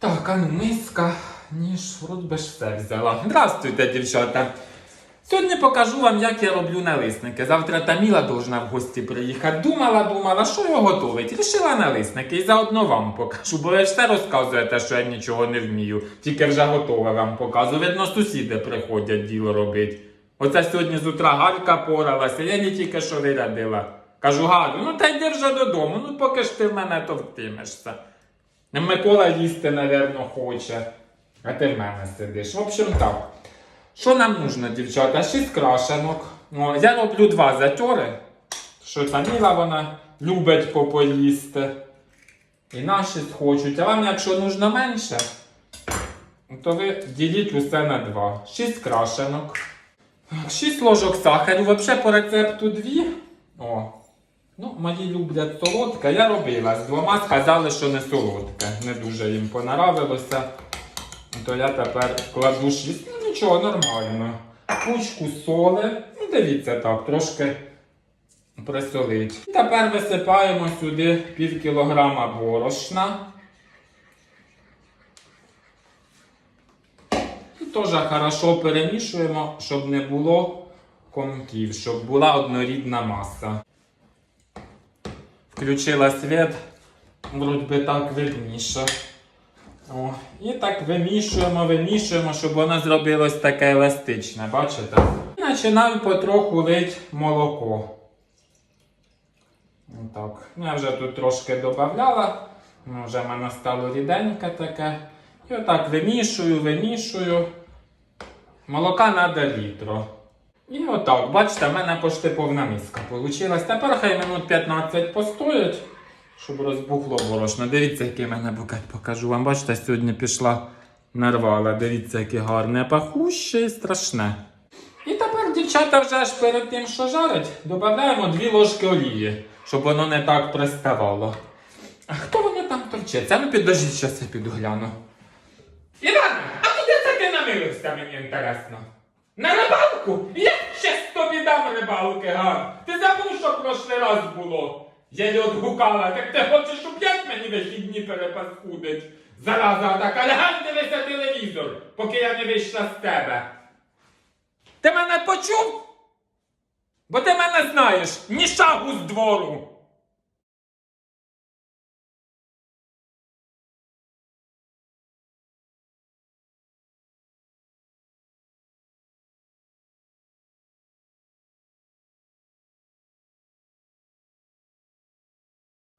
Так, а ну миска, ніж, вроді би все взяла. Здравствуйте, дівчата. Сьогодні покажу вам, як я роблю налисники. Завтра Таміла должна в гості приїхати. Думала, думала, що його готовить. Рішила налисники і заодно вам покажу, бо ви все розказуєте, що я нічого не вмію. Тільки вже готове вам показую. Видно, сусіди приходять діло робити. Оце сьогодні з утра Галька поралася, я не тільки що вирядила. Кажу, Галю, ну та йди вже додому, ну поки ж ти в мене товктимешся. Микола їсти, напевно, хоче. А ти в мене сидиш. В общем так. Що нам нужно, дівчата? Шість крашенок. О, я роблю два затьори. Що Таміла вона любить попоїсти. І наші хочуть. А вам, якщо нужно менше, то ви діліть усе на два. Шість крашенок. Шість ложок сахару. Взагалі по рецепту дві. О, Ну, мої люблять солодке, я робила. З двома сказали, що не солодке. Не дуже їм понравилося. То я тепер кладу шість. Ну нічого, нормально. Кучку соли. Ну, дивіться так, трошки присолить. Тепер висипаємо сюди пів кілограма борошна. І теж хорошо перемішуємо, щоб не було комків, щоб була однорідна маса. Включила світ, вроді би так видніше. О, і так вимішуємо, вимішуємо, щоб воно зробилось таке еластичне, бачите? І починаю потроху лить молоко. Отак. Ну, Я вже тут трошки додавала, вже в мене стало ріденьке таке. І отак вимішую, вимішую. Молока треба літро. І отак, бачите, в мене почти повна миска вийшла. Тепер хай минут 15 постоять, щоб розбухло борошно. Дивіться, який в мене букет покажу вам. Бачите, сьогодні пішла нарвала. Дивіться, яке гарне, пахуще і страшне. І тепер, дівчата, вже ж перед тим, що жарить, додаємо 2 ложки олії, щоб воно не так приставало. А хто воно там торчиться? Ну підождіть, зараз я піду гляну. Іван, а куди це ти намилився, мені інтересно? На рибалку? Я ще тобі дам рибалки, га. Ти забув, що прошлий раз було. Я отгукала, так ти хочеш оп'ять мені вихідні перепаскудить. Зараза така, лягай дивися телевізор, поки я не вийшла з тебе. Ти мене почув? Бо ти мене знаєш, ні шагу з двору.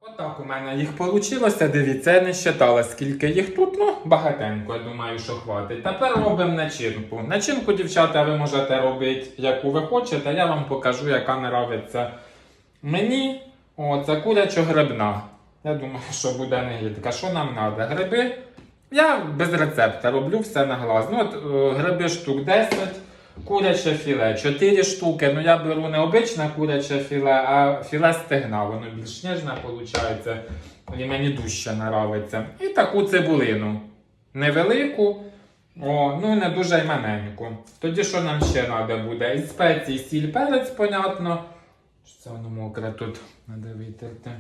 Отак у мене їх вийшло. Дивіться, я не считала, скільки їх тут. Ну, багатенько, я думаю, що хватить. Тепер робимо начинку. Начинку, дівчата, ви можете робити, яку ви хочете. Я вам покажу, яка нравиться мені. О, це курячо-грибна. Я думаю, що буде не гідка. Що нам треба? Гриби. Я без рецепта роблю все на глаз. Ну, от е, гриби штук 10. Куряче філе 4 штуки. Ну я беру не обичне куряче філе, а філе стегна. Воно більш ніжне виходить. І мені дужче нравиться. І таку цибулину. Невелику, о, ну і не дуже й маленьку. Тоді що нам ще треба буде? Із спецій, сіль, перець, понятно. Що це воно мокре тут? Треба витерти.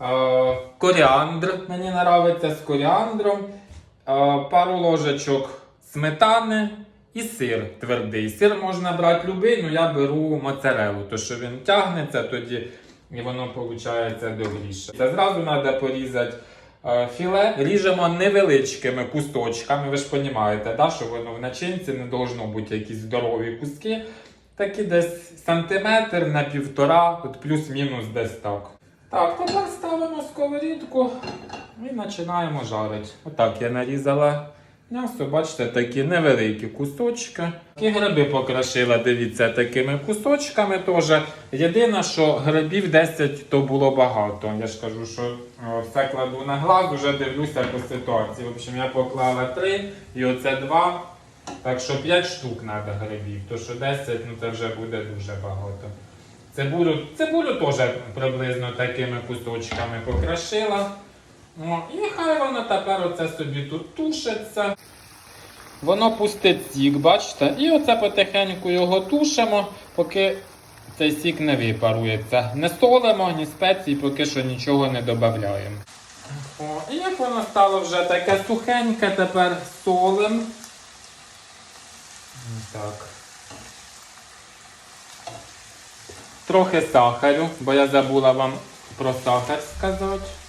Е, коріандр мені подобається з коріандром. Е, пару ложечок сметани. І сир твердий. Сир можна брати любий, але я беру моцарелу, то що він тягнеться, тоді і воно виходить добріше. Це зразу треба порізати е, філе. Ріжемо невеличкими кусточками. Ви ж розумієте, да, що воно в начинці не должно бути якісь здорові куски. Такі десь сантиметр на півтора, от плюс-мінус десь так. Так, тепер ставимо сковорідку і починаємо жарити. Отак я нарізала. М'ясо, бачите, такі невеликі кусочки. І гриби покрошила, дивіться, такими кусочками теж. Єдине, що грибів 10 то було багато. Я ж кажу, що все кладу на глаз, вже дивлюся по ситуації. В общем, я поклала 3 і оце 2. Так що 5 штук треба грибів, то що 10 ну це вже буде дуже багато. Цибулю, цибулю теж приблизно такими кусочками покрошила. О, і хай воно тепер оце собі тут тушиться. Воно пустить сік, бачите? І оце потихеньку його тушимо, поки цей сік не випарується. Не солимо, ні спецій, поки що нічого не додаємо. І як воно стало вже таке сухеньке, тепер солим. Так. Трохи сахарю, бо я забула вам про сахар сказати.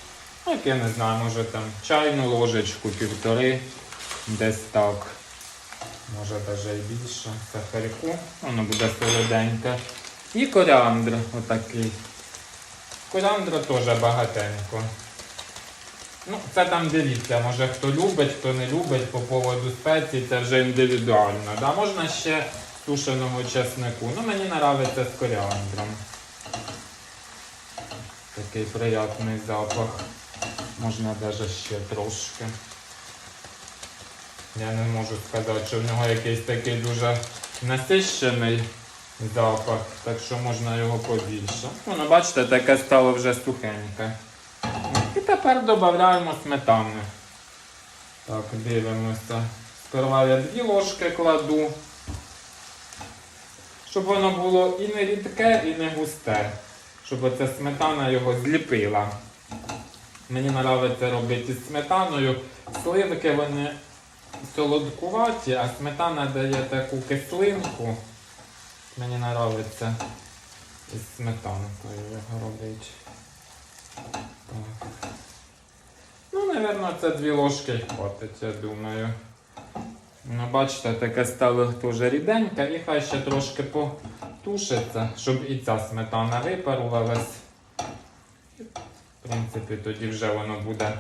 Як я не знаю, може там чайну ложечку, півтори, десь так. Може навіть і більше. Сахарку. Воно буде солоденьке. І коріандр отакий. Коріандру теж багатенько. Ну, це там дивіться, може хто любить, хто не любить по поводу спецій, це вже індивідуально. Да? Можна ще сушеного чеснику. Ну, мені подобається з коріандром. Такий приятний запах. Можна навіть ще трошки. Я не можу сказати, що в нього якийсь такий дуже насищений запах, так що можна його побільше. Воно, бачите, таке стало вже сухеньке. І тепер додаємо сметани. Так, дивимося. Сперва я дві ложки кладу, щоб воно було і не рідке, і не густе. Щоб оця сметана його зліпила. Мені подобається робити із сметаною. Сливки вони солодкуваті, а сметана дає таку кислинку. Мені подобається із сметанкою робити. Так. Ну, напевно, це дві ложки хватить, я думаю. Ну, бачите, таке стало теж ріденьке і хай ще трошки потушиться, щоб і ця сметана випарувалась. В принципі, тоді вже воно буде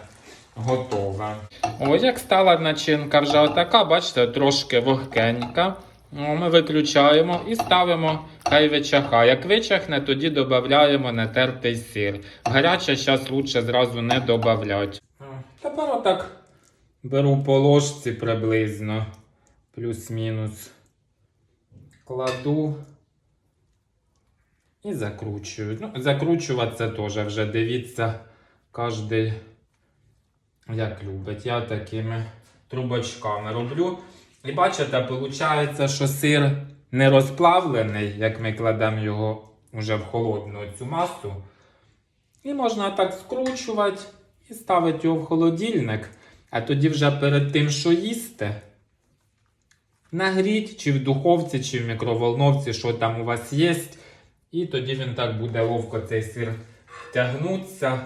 готове. Ось як стала начинка вже отака, бачите, трошки вогкенька. Ну, Ми виключаємо і ставимо, хай вичахає. Як вичахне, тоді додаємо натертий сир. Гаряче зараз лучше зразу не додавати. Тепер отак беру по ложці приблизно, плюс-мінус. Кладу і закручую. Ну, закручувати це теж вже дивіться, кожен як любить. Я такими трубочками роблю. І бачите, виходить, що сир не розплавлений, як ми кладемо його вже в холодну цю масу. І можна так скручувати і ставити його в холодильник. А тоді вже перед тим, що їсти, нагріть чи в духовці, чи в мікроволновці, що там у вас є. І тоді він так буде ловко цей сир тягнутися.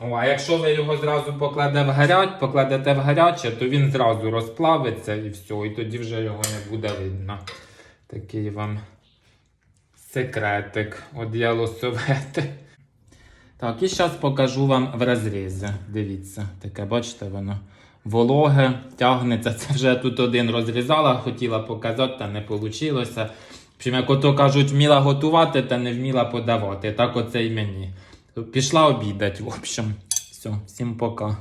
О, а якщо ви його зразу покладете в гаряч, покладете в гаряче, то він зразу розплавиться і все, і тоді вже його не буде видно. Такий вам секретик від ялосовети. Так, і зараз покажу вам в розрізі. Дивіться, таке, бачите, воно вологе, тягнеться. Це вже тут один розрізала, хотіла показати, та не вийшло. Чим, як ото кажуть, вміла готувати та не вміла подавати. Так оце й мені. Пішла обідати, в общем. Все, всім пока.